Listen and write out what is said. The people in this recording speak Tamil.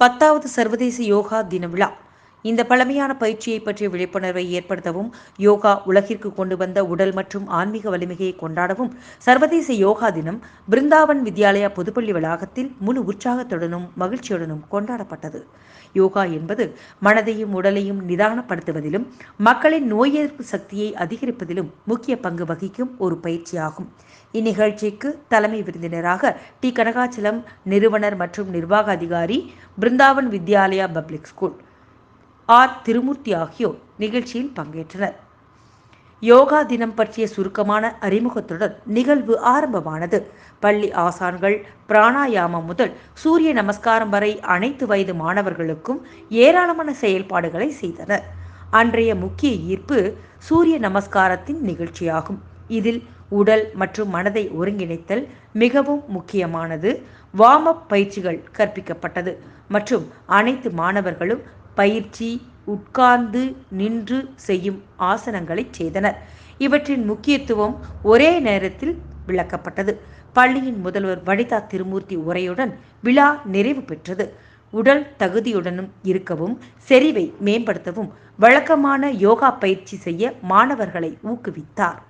பத்தாவது சர்வதேச யோகா தின விழா. இந்த பழமையான பயிற்சியை பற்றிய விழிப்புணர்வை ஏற்படுத்தவும் யோகா உலகிற்கு கொண்டு வந்த உடல் மற்றும் ஆன்மீக வலிமையை கொண்டாடவும் சர்வதேச யோகா தினம் பிருந்தாவன் வித்யாலயா பொதுப்பள்ளி வளாகத்தில் முழு உற்சாகத்துடனும் மகிழ்ச்சியுடனும் கொண்டாடப்பட்டது. யோகா என்பது மனதையும் உடலையும் நிதானப்படுத்துவதிலும் மக்களின் நோய் எதிர்ப்பு சக்தியை அதிகரிப்பதிலும் முக்கிய பங்கு வகிக்கும் ஒரு பயிற்சியாகும். இந்நிகழ்ச்சிக்கு தலைமை விருந்தினராக டி. கனகாச்சலம் நிறுவனர் மற்றும் நிர்வாக அதிகாரி Brindavan Vidyalaya public school R. Thirumurthy ஆகியோர் நிகழ்ச்சியில் பங்கேற்றனர். யோகா தினம் பற்றிய சுருக்கமான அறிமுகத்துடன் நிகழ்வு ஆரம்பமானது. பள்ளி ஆசான்கள் பிராணாயாமம் முதல் சூரிய நமஸ்காரம் வரை அனைத்து வயது மாணவர்களுக்கும் ஏராளமான செயல்பாடுகளை செய்தனர். அன்றைய முக்கிய ஈர்ப்பு சூரிய நமஸ்காரத்தின் நிகழ்ச்சியாகும். இதில் உடல் மற்றும் மனதை ஒருங்கிணைத்தல் மிகவும் முக்கியமானது. வார்ம் அப் பயிற்சிகள் கற்பிக்கப்பட்டது மற்றும் அனைத்து மாணவர்களும் பயிற்சி உட்கார்ந்து நின்று செய்யும் ஆசனங்களை செய்தனர். இவற்றின் முக்கியத்துவம் ஒரே நேரத்தில் விளக்கப்பட்டது. பள்ளியின் முதல்வர் வனிதா திருமூர்த்தி உரையுடன் விழா நிறைவு பெற்றது. உடல் தகுதியுடனும் இருக்கவும் செறிவை மேம்படுத்தவும் வழக்கமான யோகா பயிற்சி செய்ய மாணவர்களை ஊக்குவித்தார்.